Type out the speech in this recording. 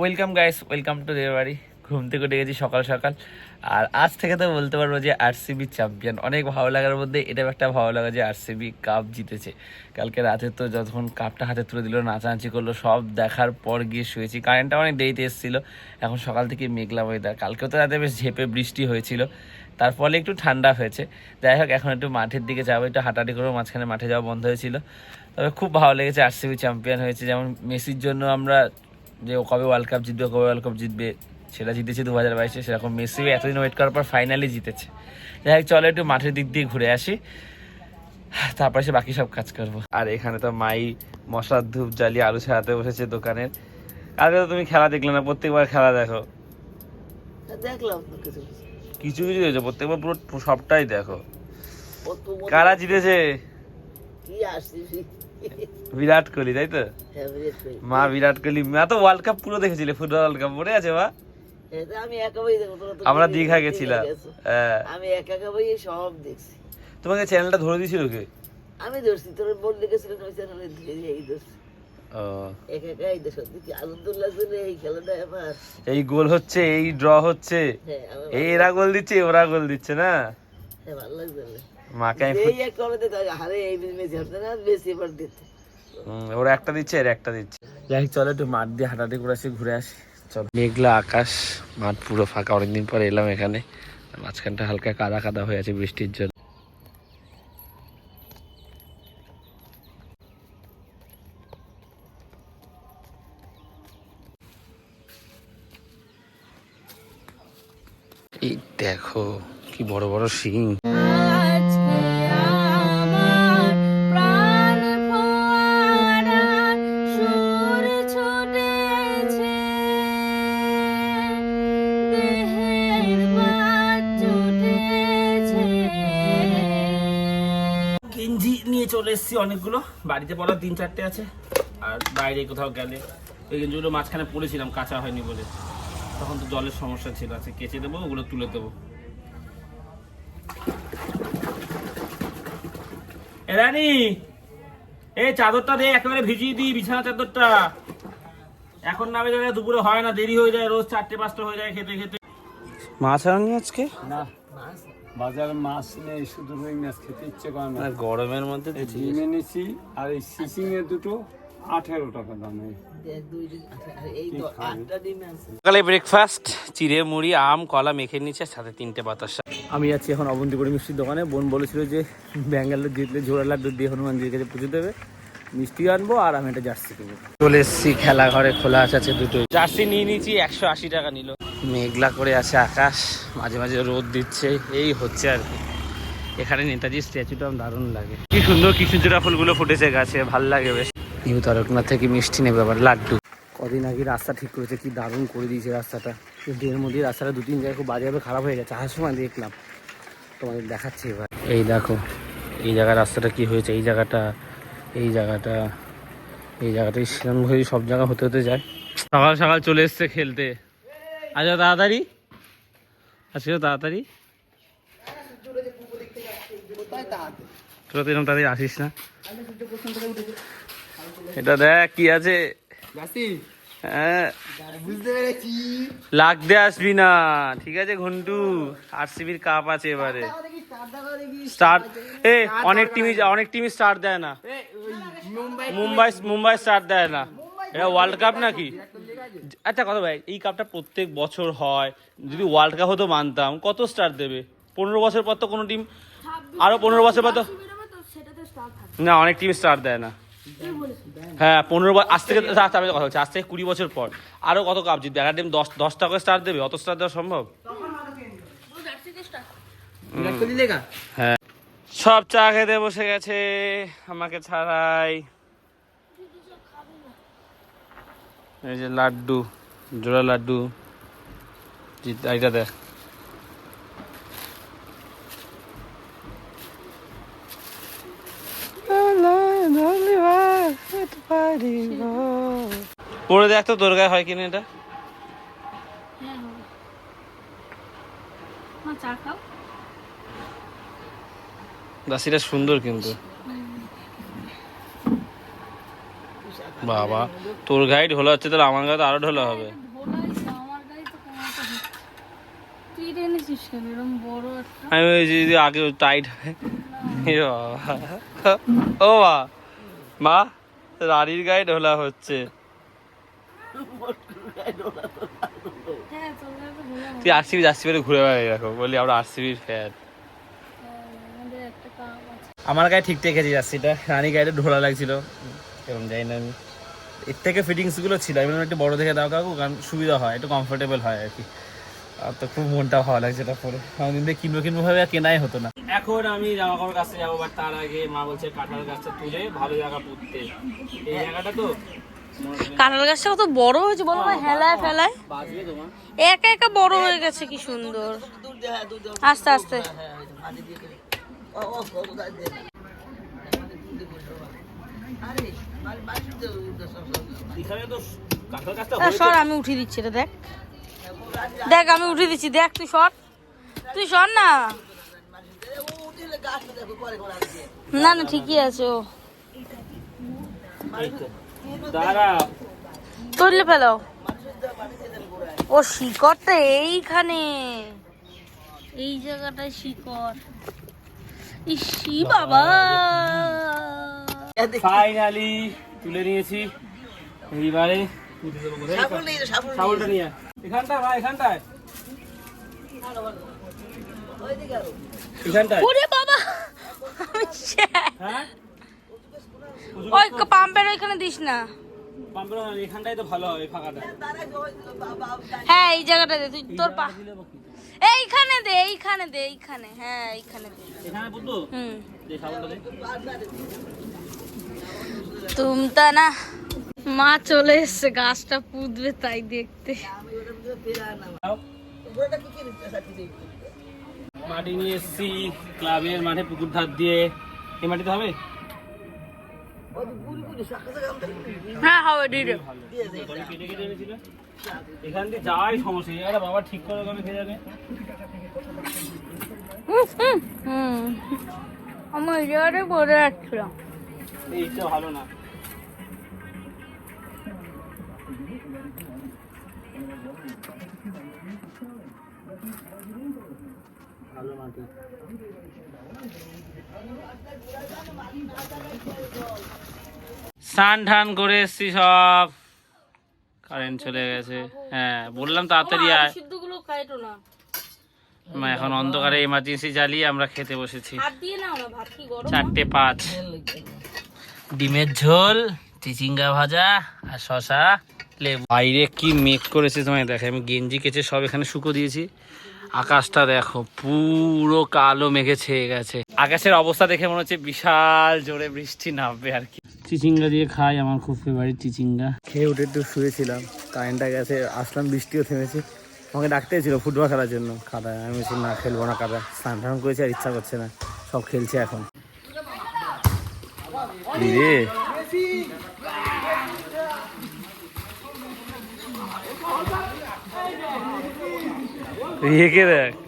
Welcome guys welcome to দেওয়ার বাড়ি ঘুম থেকে উঠে গেছি সকাল সকাল। আর আজ থেকে তো বলতে পারব যে আরসিবি চ্যাম্পিয়ন অনেক ভালো লাগার মধ্যে এটাও একটা ভালো লাগা যে আরসিবি কাপ জিতেছে। কালকে রাতে তো যখন কাপটা হাতে তুলে দিল, নাচানাচি করল, সব দেখার পর গিয়ে শুয়েছি। কারেন্টটা অনেক দেরিতে এসেছিল। এখন সকাল থেকে মেঘলা ওয়েদার কালকেও তো রাতে বেশ ঝেপে বৃষ্টি হয়েছিল। তার ফলে একটু ঠান্ডা হয়েছে। যাই হোক, এখন একটু মাঠের দিকে যাব, একটু হাঁটাহাঁটি করব। মাঝখানে মাঠে যাওয়া বন্ধ হয়েছিল। তবে খুব ভালো লেগেছে আরসিবি চ্যাম্পিয়ন হয়েছে। যেমন, মেসির জন্য আমরা যে ও কবে ওয়ার্ল্ড কাপ জিতবে কবে ওয়ার্ল্ড কাপ জিতবে সেটা জিতেছে দু হাজার বাইশে। সেরকম মেসিও এতদিন ওয়েট করার পর ফাইনালি জিতেছে। যাই হোক চলো একটু মাঠের দিক দিয়ে ঘুরে আসি। তারপরে সে বাকি সব কাজ করব। আর এখানে তো মাই মশার ধূপ জ্বালিয়ে আলু ছাড়াতে বসেছে দোকানের। আগে তো তুমি খেলা দেখলে না প্রত্যেকবার খেলা দেখো। দেখলাম কিছু কিছু। কিছু হয়েছে প্রত্যেকবার পুরো সবটাই দেখো। কারা জিতেছে? কি আসছে? বিরাট কোহলি তাই তো? মা বিরাট কোহলি। মা তো ওয়ার্ল্ড কাপ পুরো দেখেছিলে ফুটবল ওয়ার্ল্ড কাপ মনে আছে মা? তো আমরা দীঘা গেছিলাম। হ্যাঁ। আমি একা একা বই সব দেখছি। তোমাকে চ্যানেলটা ধরে দিয়েছিল কে? আমি ধরছি তোর বললে গেছিলেন ওই চ্যানেলে ধরে এই ধরছি। এই গোল হচ্ছে এই ড্র হচ্ছে। হ্যাঁ এই এরা গোল দিচ্ছে ওরা গোল দিচ্ছে না? হ্যাঁ, ভালো লাগছিল মাকে এই এক করে দিতে এই মেসি হারতে না এবার দিতে ওরা একটা দিচ্ছে এর একটা দিচ্ছে। যাই হোক, চলো একটু মাঠ দিয়ে হাঁটাহাঁটি করে আসি ঘুরে আসি। চলো। মেঘলা আকাশ মাঠ পুরো ফাঁকা। অনেকদিন পর এলাম এখানে। মাঝখানটা হালকা কাদা কাদা হয়ে আছে বৃষ্টির জন্য। এই দেখো কি বড় বড় শিং। নিয়ে চলে এসেছি অনেকগুলো। বাড়িতে পড়া তিন চারটে আছে। আর বাইরে কোথাও গেলে। ওই গেঞ্জিগুলো মাঝখানে পড়েছিলাম কাঁচা হয়নি বলে। তখন তো জলের সমস্যা ছিল আছে কেচে দেবো ওগুলো তুলে দেবো। রানী এই চাদরটা দে একেবারে ভিজিয়ে দিই বিছানা চাদরটা। এখন নামে যাবে দুপুরে হয় না দেরি হয়ে যায় রোজ চারটে পাঁচটা হয়ে যায় খেতে খেতে। মাছ আনি আজকে? না। বাজারে মাছ নেই শুধু রুই মাছ খেতে ইচ্ছে করে না। গরমের মধ্যে ডিম এনেছি আর এই সিসিং এর দুটো আঠেরো টাকা দামে। দেখ দুই দিন আর এই তো আটটা ডিম আছে। সকালে ব্রেকফাস্ট চিড়ে মুড়ি আম কলা মেখে নিচ্ছে সাথে তিনটে বাতাসা। আমি যাচ্ছি এখন অবন্তিপুরি মিষ্টির দোকানে। বোন বলেছিল যে ব্যাঙ্গালোর জিতলে ঝোড়া লাড্ডু দিয়ে হনুমান হনুমানজির কাছে পুজো দেবে। মিষ্টি আনব আর আমি একটা জার্সি কিনবো। চলে এসেছি খেলা ঘরে খোলা আছে আছে দুটো। জার্সি নিয়ে নিয়েছি একশো আশি টাকা নিল। মেঘলা করে আছে আকাশ মাঝে মাঝে রোদ দিচ্ছে এই হচ্ছে আর কি। এখানে নেতাজি স্ট্যাচুটা দারুণ লাগে। কি সুন্দর কৃষ্ণচূড়া ফুলগুলো ফুটেছে গাছে ভালো লাগে বেশ। নিউ তারকনাথ থেকে মিষ্টি নেবে আবার লাড্ডু। কদিন আগে রাস্তা ঠিক করেছে কি দারুণ করে দিয়েছে রাস্তাটা। কিন্তু এর মধ্যে রাস্তাটা দু তিন জায়গায় খুব বাজেভাবে খারাপ হয়ে গেছে আসার সময় দেখলাম। তোমাদের দেখাচ্ছি এবার। এই দেখো এই জায়গার রাস্তাটা কি হয়েছে এই জায়গাটা এই জায়গাটা এই জায়গাটা সেরকম ঘুরি সব জায়গা হতে হতে যায়। সকাল সকাল চলে এসছে খেলতে। আচ্ছা তাড়াতাড়ি? আজকে তাড়াতাড়ি? তোরা তো এরকম তাড়াতাড়ি আসিস না। এটা দেখ কি আছে। লাগতে আসবি না। ঠিক আছে ঘন্টু আরসিবির কাপ আছে এবারে। স্টার এ অনেক টিমই অনেক টিমই স্টার দেয় না। মুম্বাই মুম্বাই স্টার দেয় না। এটা ওয়ার্ল্ড কাপ নাকি? আচ্ছা কথা ভাই এই কাপটা প্রত্যেক বছর হয়। যদি ওয়ার্ল্ড কাপ হতো মানতাম কত স্টার দেবে? পনেরো বছর পর তো কোনো টিম আরও পনেরো বছর পর তো না অনেক টিম স্টার দেয় না। হ্যাঁ পনেরো আজ থেকে আচ্ছা, আমি কথা বলছি। আজ থেকে কুড়ি বছর পর। আরও কত কাপ জিতবে? একটা টিম দশ দশটা করে স্টার দেবে? অত স্টার দেওয়া সম্ভব? হ্যাঁ। সব চা খেতে বসে গেছে। আমাকে ছাড়াই। এই যে লাড্ডু জোড়া লাড্ডু। এইটা দেখ। পরে দেখ তো তোর গায়ে হয় কিনা এটা? হ্যাঁ দাসিটা সুন্দর কিন্তু। বাবা তোর গায়ে ঢোলা হচ্ছে তাহলে আমার গায়ে তো আরও ঢোলা হবে। আমি ওই যদি আগে টাইট হয় ও মা মা। রানীর গায়ে ঢোলা হচ্ছে। হ্যাঁ তুই আরসিবি যাচ্ছি বলে ঘুরে বেড়াই দেখো বলি আমরা আরসিবির ফ্যান আমার গায়ে ঠিক ঠেকেছে জার্সিটা রানী গাড়িটা ঢোলা লাগছিল। এরকম যাই না আমি। এর থেকে ফিটিংসগুলো ছিল আমি একটু বড় দেখে দাও কাকু কারণ সুবিধা হয় একটু কমফোর্টেবল হয় আর কি। তো খুব মনটা ভালো লাগছে এটা পরে। অনেকদিন থেকে কিনবো কিনবো ভাবে আর কেনাই হতো না। এখন আমি জামা কাপড় কাছে যাব বাট তার আগে মা বলছে কাঁঠাল গাছটা তুলে ভালো জায়গা পুঁততে এই জায়গাটা তো কাঁঠাল গাছটা কত বড় হয়েছে বলো না হেলায় ফেলায়। একা একা বড় হয়ে গেছে কি সুন্দর। আস্তে আস্তে। হ্যাঁ দিয়ে দিয়ে আরে দিয়ে সর আমি উঠিয়ে দিচ্ছি এটা দেখ। দেখ আমি উঠে দিচ্ছি দেখ তুই সর। তুই সর না। না না ঠিকই আছে ও। তুললে ফেলো ও শিকড়টা এইখানে। এই জায়গাটায় শিকড়। ইসি বাবা। ফাইনালি তুলে নিয়েছি। এইবারে পুঁতে সাবল নেই সাবল শাবলটা নিয়ে। এখানটায় ভাই এখানটায়। ওরে বাবা। হ্যাঁ? ওই পাম্পের ওইখানে দিস না। তো ভালো হবে ফাঁকাটা। হ্যাঁ এই জায়গাটা দে তুই তোর পা এইখানে দে এইখানে দে এইখানে হ্যাঁ এইখানে দে। এখানে হুম। না মা চলে এসছে গাছটা পুঁতবে তাই দেখতে। মাটি নিয়ে এসছি ক্লাবের মাঠে পুকুর ধার দিয়ে। এই মাটিতে হবে? হ্যাঁ হবে দিদি এখান দিয়ে সমস্যা এই জায়গাটা বাবা ঠিক করে খেয়ে যাবে। পড়ে যাচ্ছিলাম এইটা ভালো না। ভালো মাটি স্নান টান করে এসছি সব। কারেন্ট চলে গেছে। হ্যাঁ বললাম তাড়াতাড়ি আয়। সিদ্ধগুলো কাইটো না। মা এখন অন্ধকারে এমার্জেন্সি জ্বালিয়ে আমরা খেতে বসেছি। হাত দিয়ে নাও না ভাত কি গরম? চারটে পাঁচ। ডিমের ঝোল চিচিঙ্গা ভাজা আর শশা বাইরে কি মেঘ করেছে তোমায় দেখে আমি গেঞ্জি কেচে সব এখানে শুকো দিয়েছি। আকাশটা দেখো পুরো কালো মেঘে ছেয়ে গেছে। আকাশের অবস্থা দেখে মনে হচ্ছে বিশাল জোরে বৃষ্টি নামবে আর কি। চিচিঙ্গা দিয়ে খাই আমার খুব ফেভারিট চিচিঙ্গা। খেয়ে উঠে একটু শুয়েছিলাম কারেন্টটা গেছে আসলাম বৃষ্টিও থেমেছে। আমাকে ডাকতে ছিল ফুটবল খেলার জন্য। কাদায় আমি বলছি না খেলব না কাদা স্নান টান করেছি আর ইচ্ছা করছে না সব খেলছে এখন। ये के रख